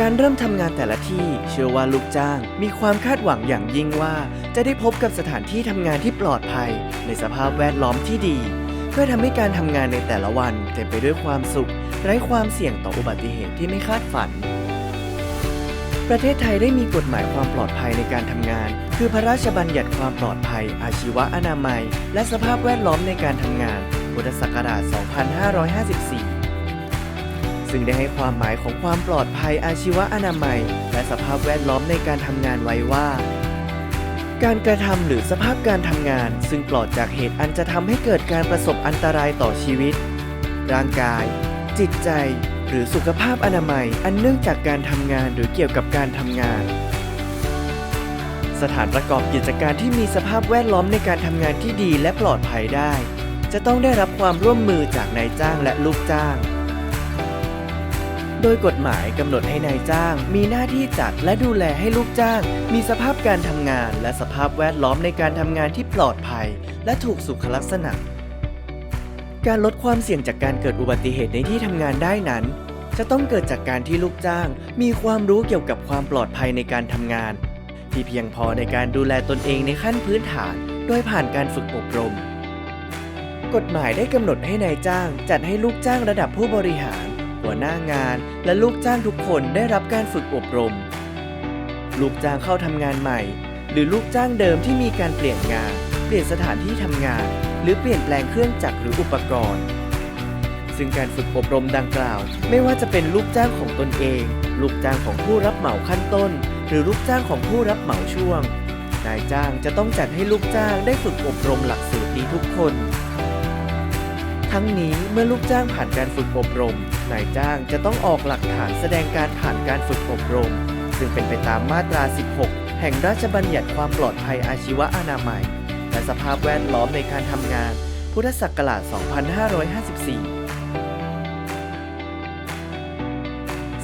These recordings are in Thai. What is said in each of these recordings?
การเริ่มทำงานแต่ละที่เชื่อว่าลูกจ้าง มีความคาดหวังอย่างยิ่งว่า จะได้พบกับสถานที่ทำงานที่ปลอดภัย ในสภาพแวดล้อมที่ดี เพื่อทำให้การทำงานในแต่ละวันเต็มไปด้วยความสุข ไร้ความเสี่ยงต่ออุบัติเหตุที่ไม่คาดฝัน ประเทศไทยได้มีกฎหมายความปลอดภัยในการทำงาน คือพระราชบัญญัติความปลอดภัย อาชีวะอนามัย และสภาพแวดล้อมในการทำงานพุทธศักราช 2554 ซึ่งได้ให้ความหมายของความปลอดภัยอาชีวะอนามัย และสภาพแวดล้อมในการทำงานไว้ว่า การกระทำหรือสภาพการทำงาน ซึ่งปลอดจากเหตุอันจะทำให้เกิดการประสบอันตรายต่อชีวิต ร่างกาย จิตใจ หรือสุขภาพอนามัย อันเนื่องจากการทำงานหรือเกี่ยวกับการทำงานสถานประกอบกิจการที่มีสภาพแวดล้อมในการทำงานที่ดีและปลอดภัยได้ จะต้องได้รับความร่วมมือจากนายจ้างและลูกจ้าง โดยกฎหมายกำหนดให้นายจ้าง มีหน้าที่จัดและดูแลให้ลูกจ้าง มีสภาพการทำงาน และสภาพแวดล้อมในการทำงานที่ปลอดภัย และถูกสุขลักษณะ การลดความเสี่ยงจากการเกิดอุบัติเหตุในที่ทำงานได้นั้น จะต้องเกิดจากการที่ลูกจ้าง มีความรู้เกี่ยวกับความปลอดภัยในการทำงาน ที่เพียงพอในการดูแลตนเองในขั้นพื้นฐาน โดยผ่านการฝึกอบรมกฎหมายได้กำหนดให้นายจ้าง จัดให้ลูกจ้างระดับผู้บริหาร หัวหน้างาน และลูกจ้างทุกคนได้รับการฝึกอบรม ลูกจ้างเข้าทำงานใหม่ หรือลูกจ้างเดิมที่มีการเปลี่ยนงาน เปลี่ยนสถานที่ทำงาน หรือเปลี่ยนแปลงเครื่องจักรหรืออุปกรณ์ ซึ่งการฝึกอบรมดังกล่าว ไม่ว่าจะเป็นลูกจ้างของตนเอง ลูกจ้างของผู้รับเหมาขั้นต้น หรือลูกจ้างของผู้รับเหมาช่วงนายจ้างจะต้องจัดให้ลูกจ้างได้ฝึกอบรมหลักสูตรนี้ทุกคน ทั้งนี้เมื่อลูกจ้างผ่านการฝึกอบรม นายจ้างจะต้องออกหลักฐานแสดงการผ่านการฝึกอบรม ซึ่งเป็นไปตามมาตรา 16 แห่งราชบัญญัติความปลอดภัยอาชีวะอนามัย และสภาพแวดล้อมในการทำงาน พุทธศักราช 2554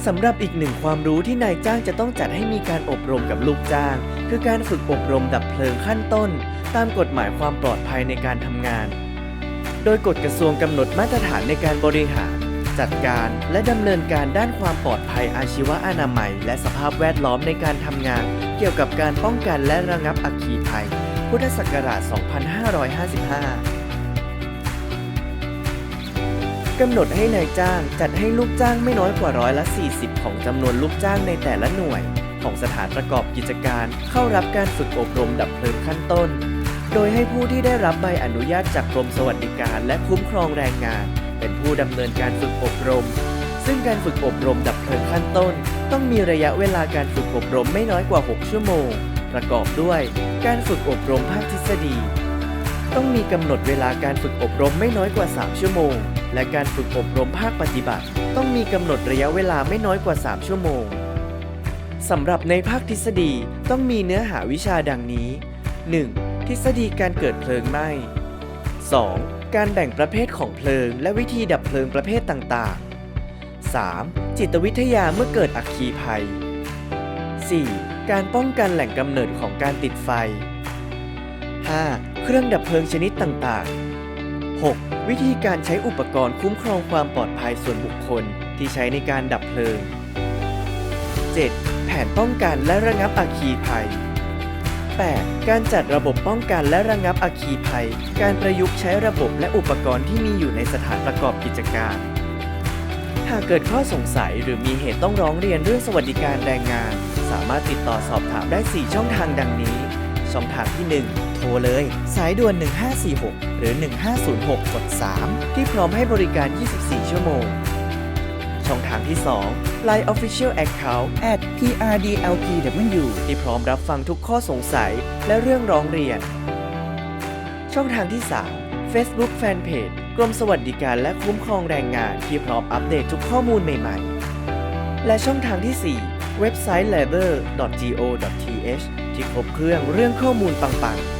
สำหรับอีกหนึ่งความรู้ที่นายจ้างจะต้องจัดให้มีการอบรมกับลูกจ้าง คือการฝึกอบรมดับเพลิงขั้นต้น ตามกฎหมายความปลอดภัยในการทำงาน โดยกฎกระทรวงกำหนดมาตรฐานในการบริหาร จัดการ และดำเนินการด้านความปลอดภัยอาชีวะอนามัย และสภาพแวดล้อมในการทำงาน เกี่ยวกับการป้องกันและระงับอัคคีภัย พุทธศักราช 2555กำหนดให้นายจ้างจัดให้ลูกจ้างไม่น้อยกว่าร้อยละ 40 ของจำนวนลูกจ้างในแต่ละหน่วย ของสถานประกอบกิจการ เข้ารับการฝึกอบรมดับเพลิงขั้นต้น โดยให้ผู้ที่ได้รับใบอนุญาตจากกรมสวัสดิการและคุ้มครองแรงงาน เป็นผู้ดำเนินการฝึกอบรม ซึ่งการฝึกอบรมดับเพลิงขั้นต้น ต้องมีระยะเวลาการฝึกอบรมไม่น้อยกว่า 6 ชั่วโมง ประกอบด้วยการฝึกอบรมภาคทฤษฎี ต้องมีกำหนดเวลาการฝึกอบรมไม่น้อยกว่า 3 ชั่วโมง และการฝึกอบรมภาคปฏิบัติ ต้องมีกำหนดระยะเวลาไม่น้อยกว่า 3 ชั่วโมงสำหรับในภาคทฤษฎีต้องมีเนื้อหาวิชาดังนี้ 1. ทฤษฎีการเกิดเพลิงไหม้ 2. การแบ่งประเภทของเพลิง และวิธีดับเพลิงประเภทต่างๆ 3. จิตวิทยาเมื่อเกิดอัคคีภัย 4. การป้องกันแหล่งกำเนิดของการติดไฟ 5. เครื่องดับเพลิงชนิดต่างๆ 6. วิธีการใช้อุปกรณ์คุ้มครองความปลอดภัยส่วนบุคคลที่ใช้ในการดับเพลิง 7. แผนป้องกันและระงับอัคคีภัย 8. การจัดระบบป้องกันและระงับอัคคีภัย การประยุกต์ใช้ระบบและอุปกรณ์ที่มีอยู่ในสถานประกอบกิจการ หากเกิดข้อสงสัยหรือมีเหตุต้องร้องเรียนเรื่องสวัสดิการแรงงาน สามารถติดต่อสอบถามได้ 4 ช่องทางดังนี้ ช่องทางที่ 1 โทรเลย สายด่วน 1546 หรือ 1506กด3ที่พร้อมให้บริการ 24 ชั่วโมง ช่องทางที่ 2 Line Official Account at PRDLPW ที่พร้อมรับฟังทุกข้อสงสัยและเรื่องร้องเรียน ช่องทางที่ 3 Facebook Fanpage กรมสวัสดิการและคุ้มครองแรงงานที่พร้อมอัปเดตทุกข้อมูลใหม่ ๆ และช่องทางที่ 4 เว็บไซต์ labor.go.th ที่ครบเครื่องเรื่องข้อมูลปังๆ